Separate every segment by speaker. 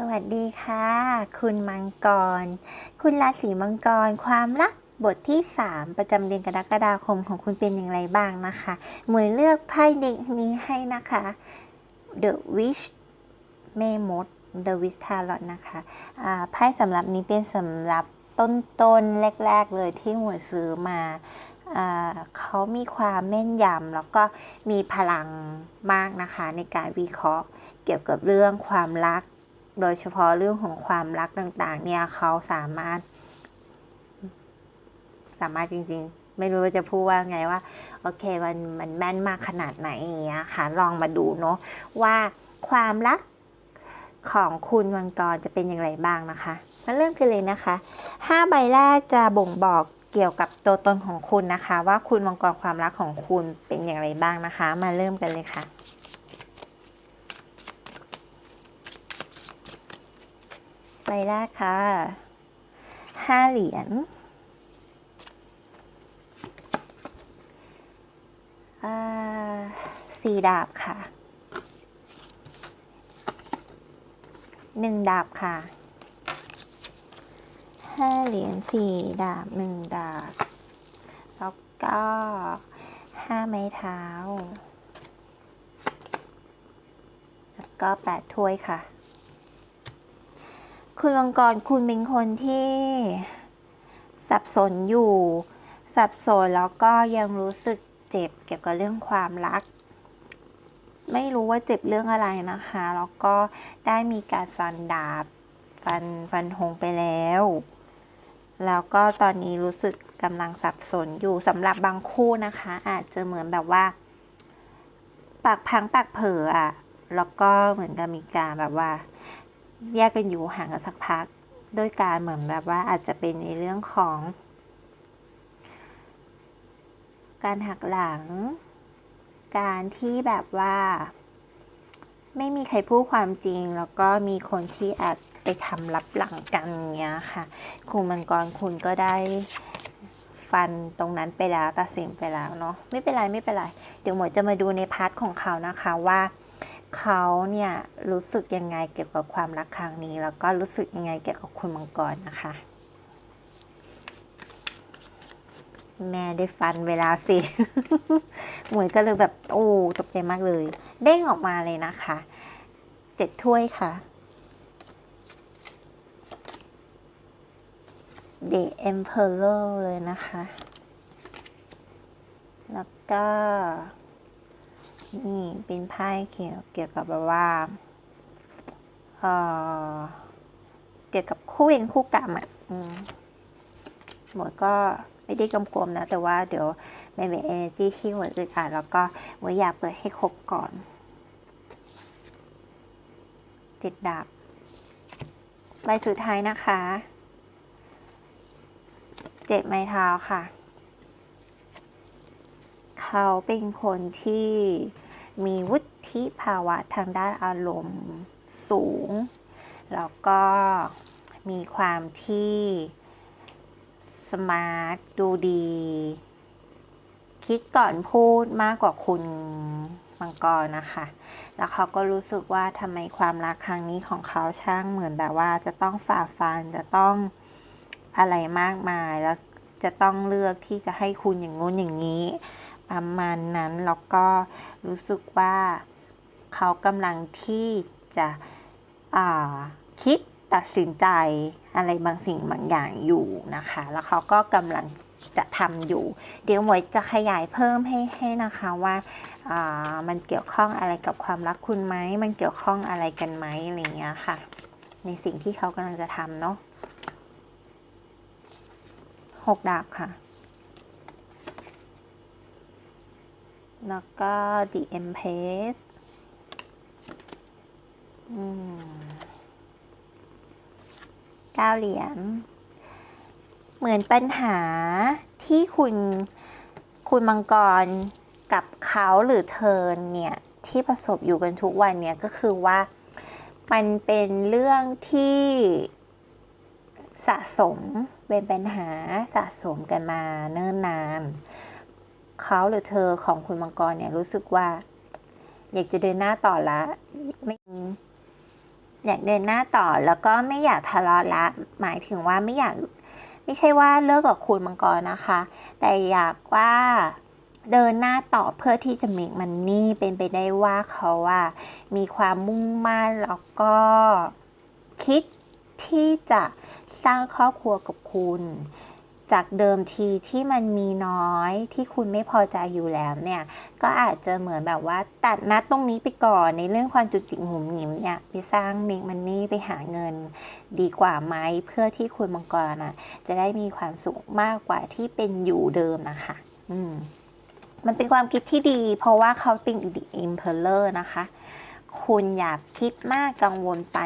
Speaker 1: สวัสดีค่ะ คุณมังกร คุณราศีมังกร ความรักบทที่ 3 ประจำเดือนกรกฎาคมของคุณเป็นอย่างไรบ้างนะคะหมวยเลือกไพ่เด็กนี้ให้นะคะ The Wish แม่มด The Wish Tarot นะคะอ่าไพ่สำหรับนี้เป็นสำหรับต้นๆแรก ๆ เลยที่หมวยซื้อมาอ่าเขามีความแม่นยำแล้วก็มีพลังมากนะคะ ในการวิเคราะห์เกี่ยวกับเรื่องความรัก โดยเฉพาะเรื่องของความรักต่างๆ เนี่ยเขาสามารถ สามารถจริงๆ ไม่รู้ว่าจะพูดว่าไงว่า โอเคมันมันแม่นมากขนาดไหนอย่างเงี้ยค่ะ ลองมาดูเนาะว่าความรักของคุณมังกรจะเป็นอย่างไรบ้างนะคะมาเริ่มกันเลยนะคะห้าใบแรกจะบ่งบอกเกี่ยวกับตัวตนของคุณนะคะ ว่าคุณมังกรความรักของคุณเป็นอย่างไรบ้างนะคะ มาเริ่มกันเลยค่ะ ใบแรกค่ะห้าเหรียญอ่าสี่ดาบค่ะหนึ่งดาบค่ะห้าเหรียญสี่ดาบหนึ่งดาบ แล้วก็ห้าไม้เท้า แล้วก็แปดถ้วยค่ะ คุณมังกรคุณเป็นคนที่สับสนอยู่ สับสนแล้วก็ยังรู้สึกเจ็บเกี่ยวกับเรื่องความรัก ไม่รู้ว่าเจ็บเรื่องอะไรนะคะ แล้วก็ได้มีการฟันดาบ ฟันฟันธงไปแล้ว แล้วก็ตอนนี้รู้สึกกำลังสับสนอยู่สำหรับบางคู่นะคะ อาจจะเหมือนแบบว่า ปากพังปากเผลออะแล้วก็เหมือนกับมีการแบบว่า แยกกันอยู่ห่างกันสักพักด้วยการเหมือนแบบว่าอาจจะเป็นในเรื่องของ การหักหลัง การที่แบบว่า ไม่มีใครพูดความจริง แล้วก็มีคนที่แอบไปทำรับหลังกันอย่างเงี้ยค่ะ คุณมังกรคุณก็ได้ฟันตรงนั้นไปแล้วตัดสินไปแล้วเนาะไม่เป็นไรไม่เป็นไร เดี๋ยวหมวยจะมาดูในพาร์ทของเขานะคะว่า เขาเนี่ยรู้สึกยังไงเกี่ยวกับความรักครั้งนี้ แล้วก็รู้สึกยังไงเกี่ยวกับคุณมังกรนะคะ แม่ได้ฟันเวลาสิ หมวยก็เลยแบบโอ้ตกใจมากเลย เด้งออกมาเลยนะคะเจ็ดถ้วยค่ะ The Emperor เลยนะคะ แล้วก็ นี่เป็นไพ่เกี่ยวเกี่ยวกับแบบว่าเอ่อเกี่ยวกับคู่เวรคู่กรรมอะอืมหมดก็ไม่ได้กลมนะ แต่ว่าเดี๋ยวในเวเอเนจีที่หมดอึดอัดแล้วก็หมดอยากเปิดให้ครบก่อน ติดดาบใบสุดท้ายนะคะ เจ็บไม้เท้าค่ะ เขาเป็นคนที่มีวุฒิภาวะทางด้านอารมณ์สูง แล้วก็มีความที่สมาร์ทดูดี คิดก่อนพูดมากกว่าคุณมังกรนะคะ แล้วเขาก็รู้สึกว่าทำไมความรักครั้งนี้ของเขาช่างเหมือนแบบว่าจะต้องฝ่าฟันจะต้องอะไรมากมายแล้วจะต้องเลือกที่จะให้คุณอย่างงู้นอย่างนี้ ประมาณนั้น แล้วก็รู้สึกว่าเขากำลังที่จะคิดตัดสินใจอะไรบางสิ่งบางอย่างอยู่นะคะ แล้วเขาก็กำลังจะทำอยู่ เดี๋ยวหมวยจะขยายเพิ่มให้ให้นะคะว่าามันเกี่ยวข้องอะไรกับความรักคุณไหม มันเกี่ยวข้องอะไรกันไหมอะไรเงี้ยค่ะ ในสิ่งที่เขากำลังจะทำเนาะหกดาบค่ะ แล้วก็ The Empress อืมเก้าเหรียญ เหมือนปัญหาที่คุณคุณมังกรกับเขาหรือเธอเนี่ย ที่ประสบอยู่กันทุกวันเนี่ย ก็คือว่ามันเป็นเรื่องที่สะสมเป็นปัญหาสะสมกันมาเนิ่นนาน เขาหรือเธอของคุณมังกรเนี่ยรู้สึกว่า อยากจะเดินหน้าต่อละไม่อยากเดินหน้าต่อแล้วก็ไม่อยากทะเลาะละ หมายถึงว่าไม่อยาก ไม่ใช่ว่าเลิกกับคุณมังกรนะคะ แต่อยากว่าเดินหน้าต่อเพื่อที่จะมีมันนี่เป็นไปได้ว่าเขาว่า มีความมุ่งมั่นแล้วก็คิดที่จะสร้างครอบครัวกับคุณ จากเดิมทีที่มันมีน้อยที่คุณไม่พอใจอยู่แล้วเนี่ย ก็อาจจะเหมือนแบบว่าตัดนัดตรงนี้ไปก่อนในเรื่องความจุจิกหมุมหนิมเนี่ยไปสร้างเมกมันนี่ไปหาเงินดีกว่าไหมเพื่อที่คุณมังกรอะ จะได้มีความสุขมากกว่าที่เป็นอยู่เดิมนะคะ อืม มันเป็นความคิดที่ดี เพราะว่าเขาเป็นอีกอิมเพลเลอร์นะคะ คุณอย่าคิดมากกังวลไป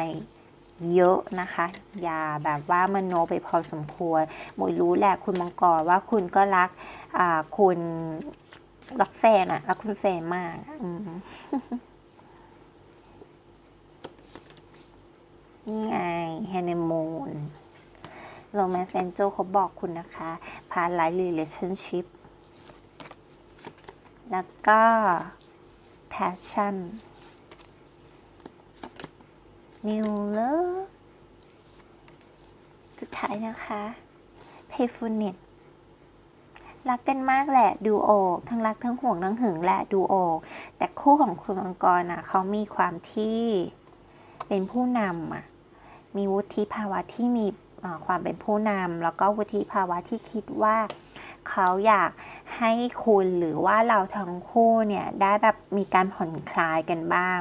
Speaker 1: เยอะนะคะ อย่าแบบว่ามโนไปพอสมควรหมวยรู้แหละคุณมังกรว่าคุณก็รักคุณรักแฟนอะรักคุณแฟนมากอืนี่ไงฮันนีมูนโรแมนต์แอนเจเขาบอกคุณนะคะพาไลท์ relationship แล้วก็แพชชั่น passion new love สุดท้ายนะคะ playfulness รักกันมากแหละดูโอทั้งรักทั้งห่วงทั้งหึงแหละดูโอแต่คู่ของคุณมังกรอะเขามีความที่เป็นผู้นำอะมีวุฒิภาวะที่มีความเป็นผู้นำแล้วก็วุฒิภาวะที่คิดว่าเขาอยาก ให้คุณหรือว่าเราทั้งคู่เนี่ยได้แบบมีการผ่อนคลายกันบ้าง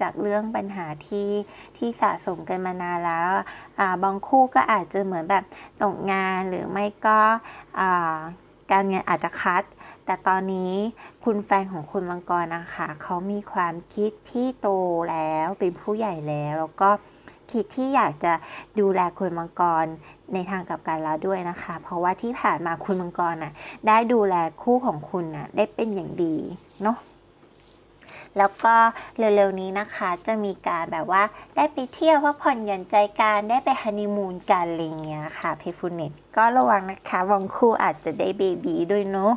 Speaker 1: จากเรื่องปัญหาที่ที่สะสมกันมานานแล้วอ่าบางคู่ก็อาจจะเหมือนแบบตกงานหรือไม่ก็อ่าการเงินอาจจะคัด แต่ตอนนี้คุณแฟนของคุณมังกรนะคะเขามีความคิดที่โตแล้วเป็นผู้ใหญ่แล้ว แล้วก็คิดที่อยากจะดูแลคุณมังกร ในทางกลับกันแล้วด้วยนะคะ เพราะว่าที่ผ่านมาคุณมังกรน่ะได้ดูแลคู่ของคุณน่ะได้เป็นอย่างดีเนาะแล้วก็เร็วๆนี้นะคะจะมีการแบบว่าได้ไปเที่ยวพักผ่อนหย่อนใจกันได้ไปฮันนีมูนกันอะไรเงี้ยค่ะเพฟูเน็ตก็ระวังนะคะบางคู่อาจจะได้เบบีด้วยเนาะ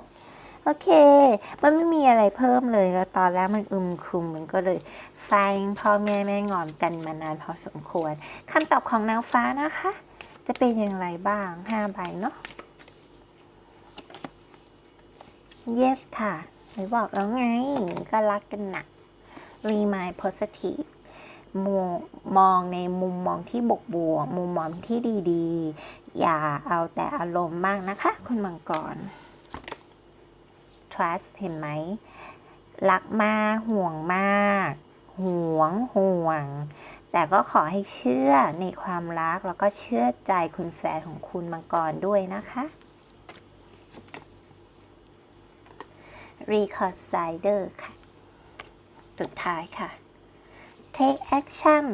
Speaker 1: โอเค มันไม่มีอะไรเพิ่มเลยแล้วตอนแรกมันอึมครึมมันก็เลยไฟพ่อแม่แม่งอนกันมานานพอสมควรคำตอบของนางฟ้านะคะ จะเป็นอย่างไรบ้างห้าใบเนาะ yes ค่ะหรือบอกแล้วไง ก็รักกันหนัก remind positive มมองในมุมมองที่บวกบวก มุมมองที่ดีๆ อย่าเอาแต่อารมณ์มากนะคะ คุณมังกร trust เห็นไหม รักมาก ห่วงมาก ห่วงห่วง แต่ก็ขอให้เชื่อในความรักแล้วก็เชื่อใจคุณแฟนของคุณมังกรด้วยนะคะ reconciler ค่ะ สุดท้ายค่ะ take action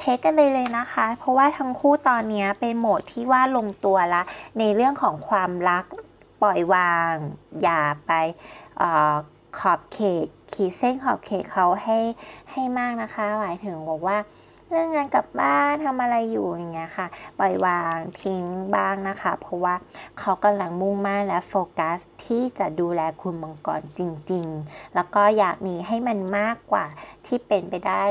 Speaker 1: take กันเลยเลยนะคะ เพราะว่าทั้งคู่ตอนนี้เป็นโหมดที่ว่าลงตัวละ ในเรื่องของความรักปล่อยวาง อย่าไปอขอบเขตขีดเส้นขอบเขตเขาให้ให้มากนะคะ หมายถึงบอกว่า เรื่องงานกลับบ้านทำอะไรอยู่อย่างเงี้ยค่ะ ปล่อยวางทิ้งบ้างนะคะ เพราะว่าเขากำลังมุ่งมั่นและโฟกัสที่จะดูแลคุณมังกรจริง ๆ แล้วก็อยากมีให้มันมากกว่าที่เป็นไปได้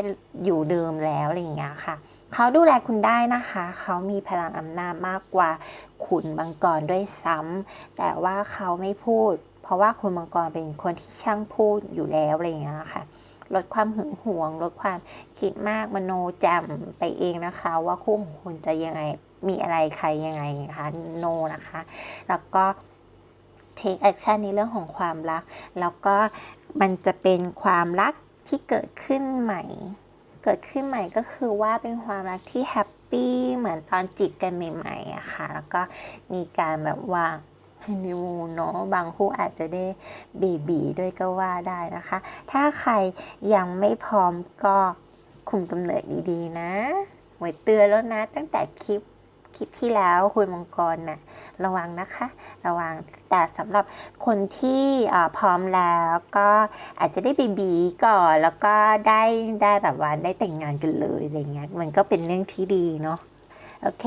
Speaker 1: อยู่เดิมแล้วอะไรอย่างเงี้ยค่ะเขาดูแลคุณได้นะคะ เขามีพลังอำนาจมากกว่าคุณมังกรด้วยซ้ำ แต่ว่าเขาไม่พูด เพราะว่าคุณมังกรเป็นคนที่ช่างพูดอยู่แล้วอะไรอย่างเงี้ยค่ะ ลดความหึงหวง ลดความคิดมากมโนจมไปเองนะคะ ว่าคู่ของคุณจะยังไงมีอะไรใครยังไงนะคะโนนะคะ แล้วก็ take action ในเรื่องของความรัก แล้วก็มันจะเป็นความรักที่เกิดขึ้นใหม่ เกิดขึ้นใหม่ก็คือว่าเป็นความรักที่แฮปปี้เหมือนตอนจิกกันใหม่ๆอะค่ะ แล้วก็มีการแบบว่า ฮันนีมูนเนาะบางคู่อาจจะได้เบบีด้วยก็ว่าได้นะคะ ถ้าใครยังไม่พร้อมก็คุมกำเนิดดีๆนะหวยเตือนแล้วนะ ตั้งแต่คลิปคลิปที่แล้วคุณมังกรน่ะระวังนะคะ ระวังแต่สำหรับคนที่พร้อมแล้วก็อาจจะได้บีบีก่อนแล้วก็ได้ได้แบบว่าได้แต่งงานกันเลยอะไรเงี้ยมันก็เป็นเรื่องที่ดีเนาะโอเค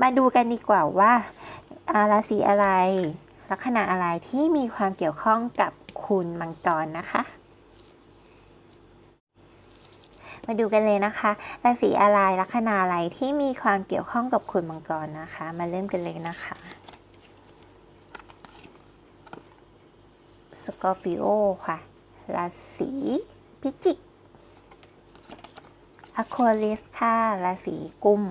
Speaker 1: มาดูกันดีกว่าว่า อาราศีอะไร ลัคนาอะไรที่มีความเกี่ยวข้องกับคุณมังกรนะคะ มาดูกันเลยนะคะ ราศีอะไรลัคนาอะไรที่มีความเกี่ยวข้องกับคุณมังกรนะคะ มาเริ่มกันเลยนะคะสกอร์ปิโอค่ะ ราศีพิจิกอควาริสค่ะ ราศีกุม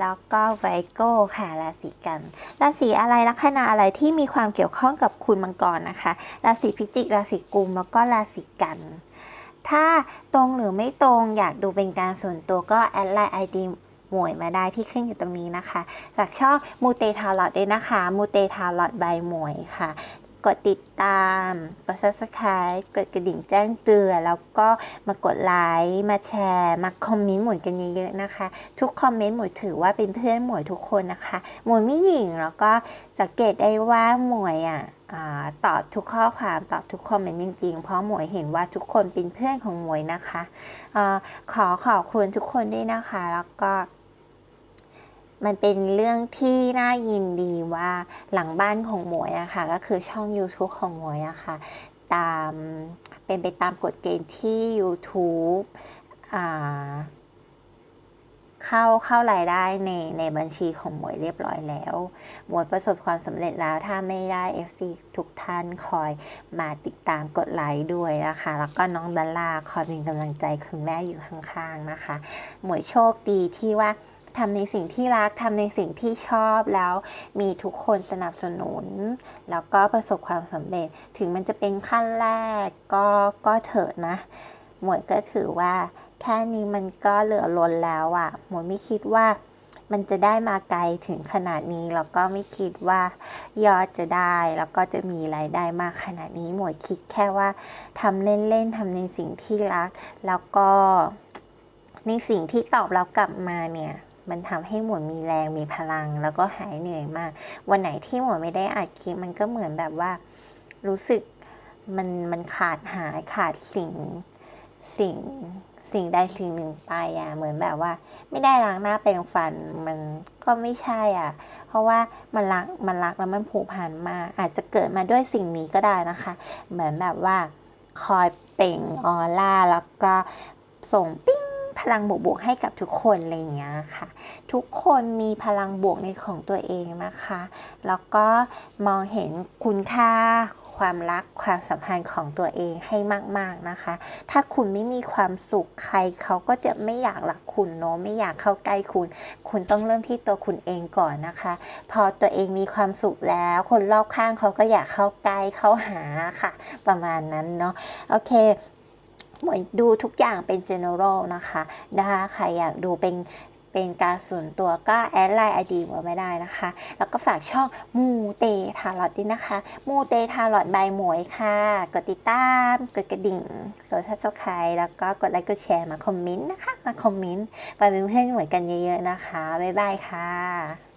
Speaker 1: แล้วก็ไวโก้ค่ะราศีกันราศีอะไรลัคนาอะไรที่มีความเกี่ยวข้องกับคุณมังกรนะคะราศีพิจิกราศีกุมแล้วก็ราศีกันถ้าตรงหรือไม่ตรงอยากดูเป็นการส่วนตัวก็แอดไลน์ไอดีหมวยมาได้ที่ขึ้นอยู่ตรงนี้นะคะ จากช่องมูเตทาร์ลอดด้วยนะคะมูเตทาร์ลอดใบหมวยค่ะ กดติดตาม กด subscribe กดกระดิ่งแจ้งเตือน แล้วก็มากดไลค์ มาแชร์ มาคอมเมนต์หมวยกันเยอะๆนะคะ ทุกคอมเมนต์หมวยถือว่าเป็นเพื่อนหมวยทุกคนนะคะ หมวยไม่หญิง แล้วก็สังเกตได้ว่าหมวยอะตอบทุกข้อความตอบทุกคอมเมนต์จริงๆ เพราะหมวยเห็นว่าทุกคนเป็นเพื่อนของหมวยนะคะอขอขอบคุณทุกคนด้วยนะคะ แล้วก็ มันเป็นเรื่องที่น่ายินดีว่าหลังบ้านของหมวยอะค่ะ ก็คือช่อง YouTube ของหมวยอะค่ะ ตามเป็นไปตามกฎเกณฑ์ที่ YouTube อ่าเข้าเข้ารายได้ในในบัญชีของหมวยเรียบร้อยแล้ว หมวยประสบความสำเร็จแล้วถ้าไม่ได้ FC ทุกท่านคอยมาติดตามกดไลค์ด้วยนะคะ แล้วก็น้องดอลลาคอยเป็นกำลังใจคุณแม่อยู่ข้างๆนะคะ หมวยโชคดีที่ว่า ทำในสิ่งที่รักทำในสิ่งที่ชอบแล้วมีทุกคนสนับสนุน แล้วก็ประสบความสำเร็จถึงมันจะเป็นขั้นแรกก็ก็เถอะนะ หมวยก็ถือว่า แค่นี้มันก็เหลือล้นแล้วอะ่ะ หมวยไม่คิดว่ามันจะได้มาไกลถึงขนาดนี้ แล้วก็ไม่คิดว่ายอดจะได้ แล้วก็จะมีรายได้มากขนาดนี้ หมวยคิดแค่ว่าทำเล่นๆทำในสิ่งที่รัก แล้วก็ในสิ่งที่ตอบรับกลับมาเนี่ย มันทำให้หมวยมีแรงมีพลัง แล้วก็หายเหนื่อยมาก วันไหนที่หมวยไม่ได้อัดคลิปมันก็เหมือนแบบว่า รู้สึกมันมันขาดหายขาดสิ่งสิ่งสิ่งใดสิ่งหนึ่งไปอะเหมือนแบบว่า ไม่ได้ล้างหน้าแปรงฟันมันก็ไม่ใช่อะ เพราะว่ามันรักมันรักแล้วมันผูกพันมา อาจจะเกิดมาด้วยสิ่งนี้ก็ได้นะคะ เหมือนแบบว่าคอยเปล่งออร่าแล้วก็ส่งปิ้ง พลังบวกๆให้กับทุกคนอะไรอย่างเงี้ยค่ะ ทุกคนมีพลังบวกในของตัวเองนะคะ แล้วก็มองเห็นคุณค่าความรักความสัมพันธ์ของตัวเองให้มาก ๆนะคะ ถ้าคุณไม่มีความสุขใครเขาก็จะไม่อยากรักคุณเนาะไม่อยากเข้าใกล้คุณ คุณต้องเริ่มที่ตัวคุณเองก่อนนะคะ พอตัวเองมีความสุขแล้ว คนรอบข้างเขาก็อยากเข้าใกล้เข้าหาค่ะ ประมาณนั้นเนาะโอเค หมวยดูทุกอย่างเป็น general นะคะนะคะใครอยากดูเป็นเป็นการส่วนตัวก็แอดไลน์ไอดีมาไม่ได้นะคะ แล้วก็ฝากช่องมูเตทาร์ลอดด้วยนะคะ มูเตทาร์ลอดใบหมวยค่ะ กดติดตาม กดกระดิ่ง กดซับสไครต์แล้วก็กดไลค์ กดแชร์มาคอมเมนต์นะคะ มาคอมเมนต์ไปเป็นเพื่อนหมวยกันเยอะๆนะคะ บ๊ายบายค่ะ